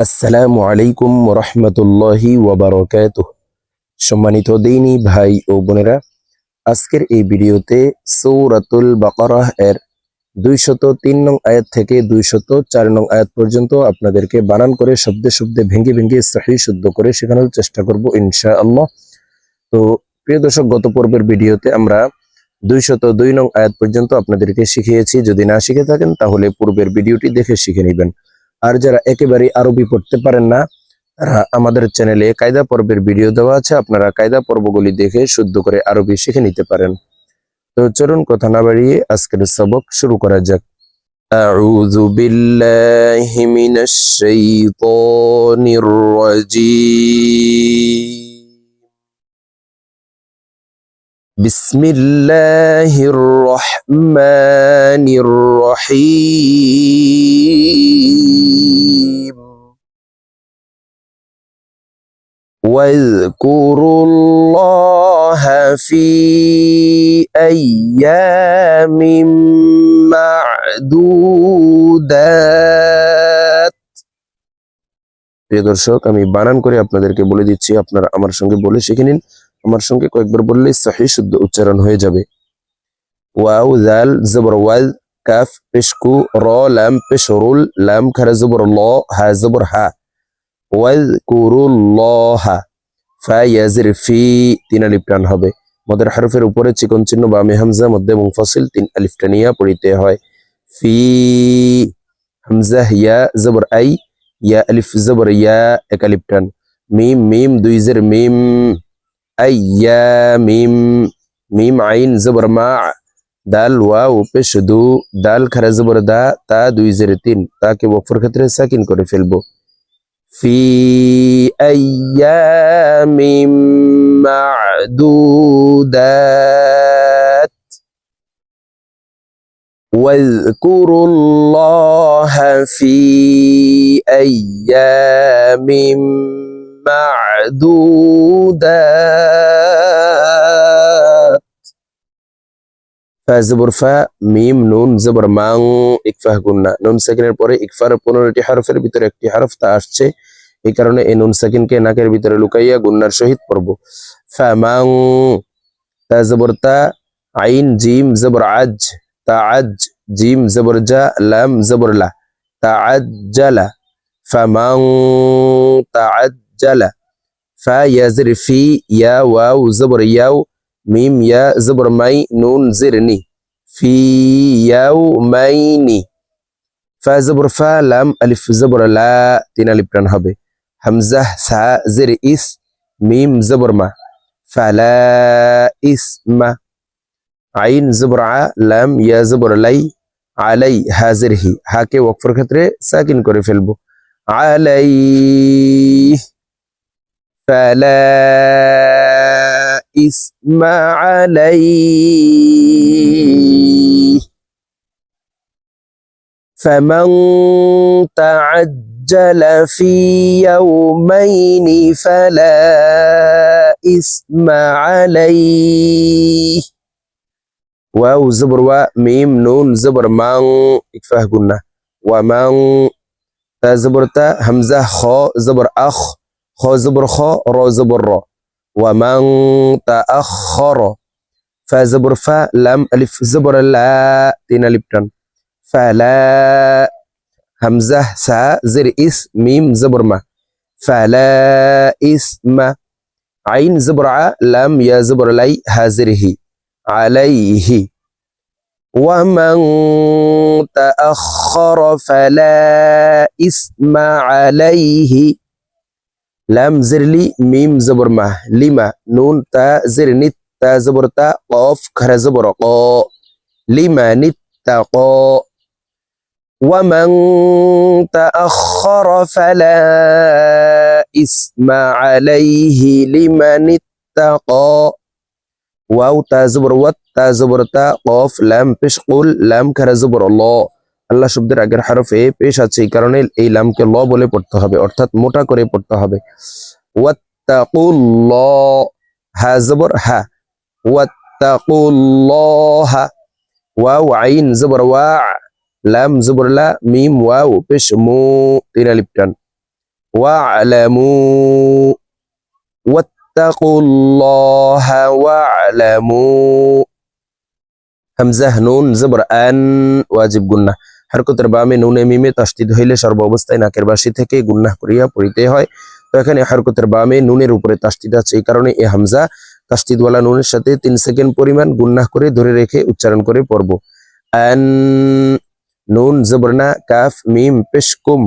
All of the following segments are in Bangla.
আসসালামু আলাইকুম রহমতুল্লাহি ওয়াবারকাত সম্মানিত দিনী ভাই ও বোনেরা, আজকের এই ভিডিওতে সৌরাতুল বাকারাহ এর দুইশত তিন নং আয়াত থেকে দুইশত চার নং আয়াত পর্যন্ত আপনাদেরকে বানান করে শব্দে শব্দে ভেঙে ভেঙে সহি শুদ্ধ করে শেখানোর চেষ্টা করব ইনশা আল্লাহ তো প্রিয় দর্শক, গত পর্বের ভিডিওতে আমরা দুইশত দুই নং আয়াত পর্যন্ত আপনাদেরকে শিখিয়েছি। যদি না শিখে থাকেন, তাহলে পূর্বের ভিডিওটি দেখে শিখে নেবেন। আর যারা একেবারে আরবি পড়তে পারেন না তারা আমাদের চ্যানেলে কায়দা পর্বের ভিডিও দেওয়া আছে আপনারা কায়দা পর্বগুলি দেখে শুদ্ধ করে আরবি শিখে নিতে পারেন তো চলুন কথা না বাড়িয়ে আজকের সবক শুরু করা যাক أعوذ بالله من الشيطان الرجيم بسم الله الرحمن الرحيم واذكروا الله في أيام معدودات প্রিয় দর্শক আমি বানান করে আপনাদেরকে বলে দিচ্ছি আপনারা আমার সঙ্গে বলে শিখে নিন আমার সঙ্গে কয়েকবার বললেই সহি শুদ্ধ উচ্চারণ হয়ে যাবে। ওয়াও জাল জবর, ওয়াল, কাফ, পেশকু, র, লাম, পেশরুল, লাম, খারা, জবর, ল, হা, জবর, হা। ওয়াল কুরুল্লাহা ফা ইয়াজির ফি, তিন আলিফ টান হবে। মদের হারফের উপরে চিকন চিহ্ন বা আমি হামজা, মধ্যে মুনফাসিল তিন আলিফ টানিয়া পড়িতে হয়। ফি, হামজা ইয়া জবর, আই, ইয়া, আলিফ, জবর, ইয়া, এক আলিফ টান। মিম মিম, দুই জের, মিম। أيام ميم عين زبر مع دال واو পেশ দু দাল খারা জবর দা তা দুই জের তিন তাকে ওকফর ক্ষেত্রে সাকিন করে ফেলবো في أيام معدودات واذكروا الله في أيام معدودات فزبر فا মিম নুন জবর মাং ইকফাহ গুন্না নুন সাকিনের পরে ইকফার পনেরোটি হরফের ভিতরে একটি হরফ তা আসছে এই কারণে এই নুন সাকিনকে নাকের ভিতরে লুকাইয়া গুন্নার সহিত পড়ব ফামাং তা জবর তা আইন জিম জবর আজ তা আজ জিম জবর জা লাম জবর লা তা আজ্জালা ফামাং তা আজ্জালা ফা ইয়াজির ফি ইয়া ওয়াও জবর ইয়াও মিম ইয়া জবর মাই নুন জিরনি ফি ইয়াও মাইনি ফা জবর ফা লাম আলিফ জবর লা তিন আলিফ টান হবে হামজা সা জির ইস মিম জবর মা ফালা ইসমা আইন জবর আ লাম ইয়া জবর লাই আলাই হাজির হি হাকে ওয়াকফের ক্ষেত্রে সাকিন করে ফেলব আলাই فلا إثم عليه. فمن تعجل في يومين فلا إثم عليه. واو زبر و ميم نون زبر من اكفاه قلنا. ومن زبر تا همزة خا زبر أخ. خ زبر خ را زبر ومن تأخر فا زبر فا لم ألف زبر لا تين ألف تن. فلا همزة سا زر إس ميم زبر ما. فلا إسم عين زبر ع لم يا زبر لي هازره عليه. ومن تأخر فلا إسم عليه. لام زرلي ميم زبر ما. لما نون تا زرنت تا زبرتا قاف كره زبر قا. لما نتقى ومن تأخر فلا إثم عليه. لمن اتقى واو تا زبر وات تا زبر تا قاف لام بشقل لام كره زبر الله. আল্লাহ শব্দের আগের হরফে পেশ আছে এই কারণে এই লামকে ল বলে পড়তে হবে অর্থাৎ মোটা করে পড়তে হবে ওয়াত্তাকুল্লাহ হা জবর হা ওয়াত্তাকুল্লাহ ওয়াও আইন জবর ওয়া লাম জবর লা মিম ওয়াও পেশ মু তিন আলিফ টান واعلموا واتقوا الله واعلموا হামজা নুন জবর আন ওয়াজিব গুন্না হরকতের বামে নুনে মিমে তাসদিদ হইলে সর্ব অবস্থায় নাকের বাসি থেকে গুন্নাহ করিয়া পড়িতে হয় তো এখানে হরকতের বামে নুনের উপরে তাসদিদ আছে এই কারণে এ হামজা তাসদিদওয়ালা নুনের সাথে তিন সেকেন্ড পরিমাণ গুন্নাহ করে ধরে রেখে উচ্চারণ করে পড়ব আন নুন জবরনা কাফ মিম পেশকুম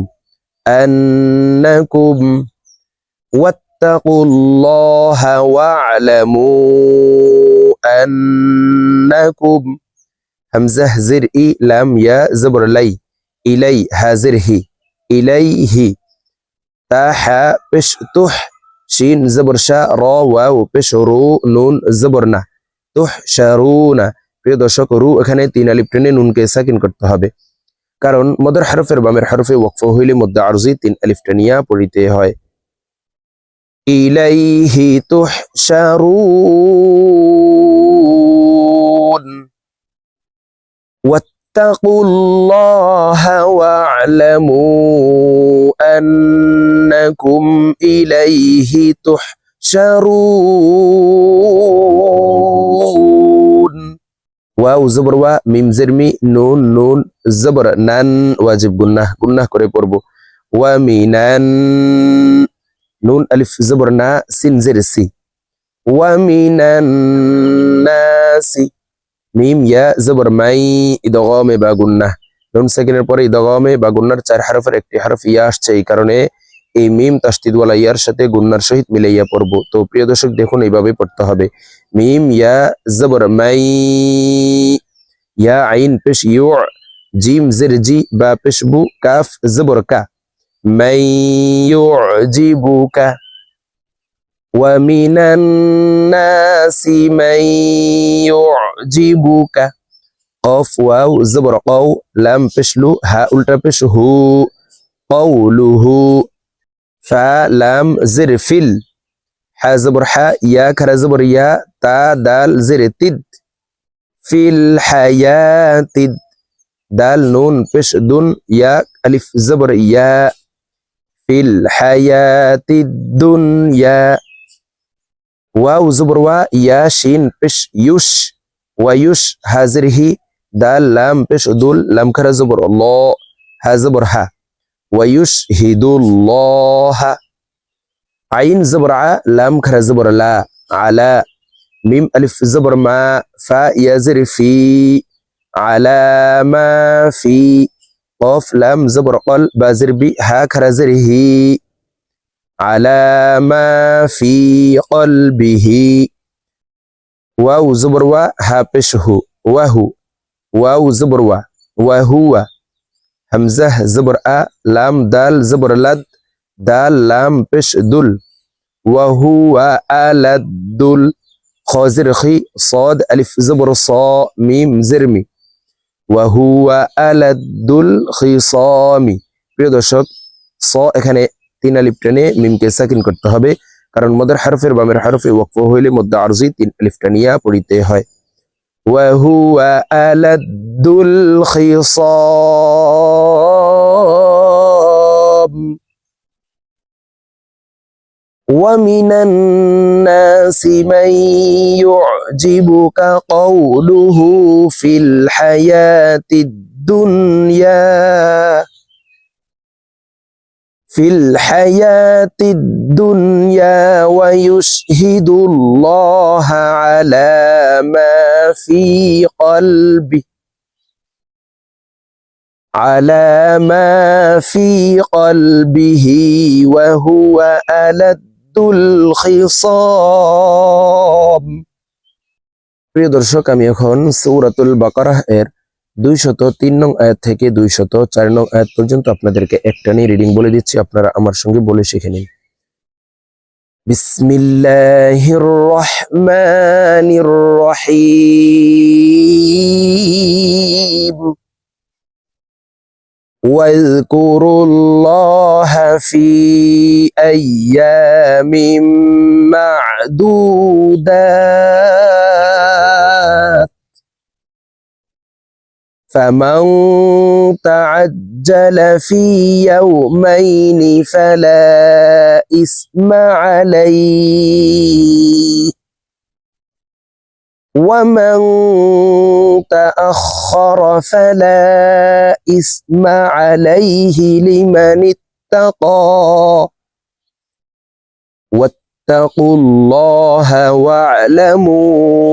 আন্নাকুম واتقوا الله واعلموا أنكم হামজাহ জির ই লাম ইয়া জবর লাই ইলাই হাজির হি ইলাই হি তা হা পেশ তুহ শিন জবর শাহ র ওয়াও পেশ রু নুন জবর না তুহ শারুনা প্রিয় দর্শক রু এখানে তিন আলিপ টেনে নুনকে সাকিন করতে হবে কারণ মদর হরফের বামের হরফে ওয়াকফ হইলে মধ্যে আরজি তিন আলিফ টেনিয়া পড়িতে হয় ইলাইহি তুহ শারুন واتقوا الله واعلموا أنكم إليه تحشرون واو زبر وا ميم زرمي نون نون زبر نان واجب قلنا قلنا করে পড়ব ومنن নুন আলিফ জবর না সিন জের সি ওয়া মিনান নাসি মিম, ইয়া, জবর, মাই, ইদগমে, বা গুন্না। নুন সাকিনের পরে ইদগমে, বা গুন্নার চার হারফের একটি হারফ ইয়া আসছে, এই কারণে এই মিম তাস্তিদওয়ালা ইয়ার সাথে গুন্নার সহিত মিলে ইয়া পড়ব। তো প্রিয় দর্শক, দেখুন এইভাবে পড়তে হবে। মিম, ইয়া, জবর, মাই, ইয়া, আইন, পেশ, ইউ, জিম, জের, জি, বা পেশবু কাফ, জবর, কা। মাই ইউজিবুকা ومن الناس من يعجبك. قاف واو زبر قو لام بشلو ها التا بشه قوله فلام زر فل ح زبر ح يا كر زبر يا تا دال زر تد. في الحياة دال نون بش دون يا ألف زبر يا. في الحياة الدنيا واو زبر وا يا شين بش يش ويش هازره دال لام بش دول لام كر زبر الله ها زبر ها. ويشهد الله عين زبر ع لام كر زبر لا على ميم ألف زبر ما فا يزر في. على ما في. قاف لام زبر قل بازر بي ها كرزره على ما في قلبه واو زبر و ها بشه وهو واو زبر و وهو همزة زبر أ لام دال زبر لد دال لام بش دل وهو ألد خازر خي صاد ألف زبر صا ميم زرمي ওয়াহুয়া আলাদুল খিসামি প্রিয় দর্শক স এখানে তিন আলিফ টেনে মিমকে সাকিন করতে হবে কারণ মদের হরফের বামের হরফে ওয়াকফ হইলে মধ্যে আরজি তিন আলিফ টানিয়া পড়িতে হয় ওয়াহুয়া আলাদুল খিসাম ومن الناس من يعجبك قوله في الحياة الدنيا في الحياة الدنيا ويشهد الله على ما في قلبه على ما في قلبه وهو ألد الخصام প্রিয় দর্শক আমি এখন সৌরাতুল বাকারাহ এর দুইশত তিন নং আয়াত থেকে দুইশত চার নং আয়াত পর্যন্ত আপনাদেরকে একটা নিয়ে রিডিং বলে দিচ্ছি আপনারা আমার সঙ্গে বলে শিখে নিন বিসমিল্লাহির রহমানির রহিম واذكروا الله في أيام معدودات فمن تعجل في يومين فلا إثم عليه ومن تأخر فلا إثم عليه لمن اتقى واتقوا الله واعلموا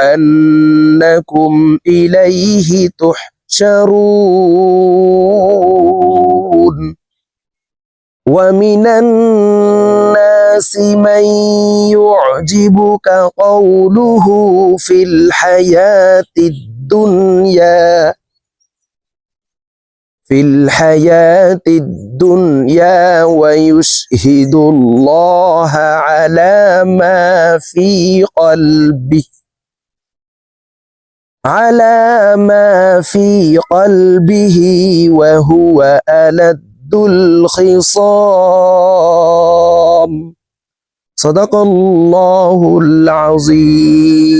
أنكم إليه تحشرون. ومن الناس من يعجبك قوله في الحياة الدنيا في الحياة الدنيا ويشهد الله على ما في قلبه. على ما في قلبه وهو ألد الخصام. صدق الله العظيم.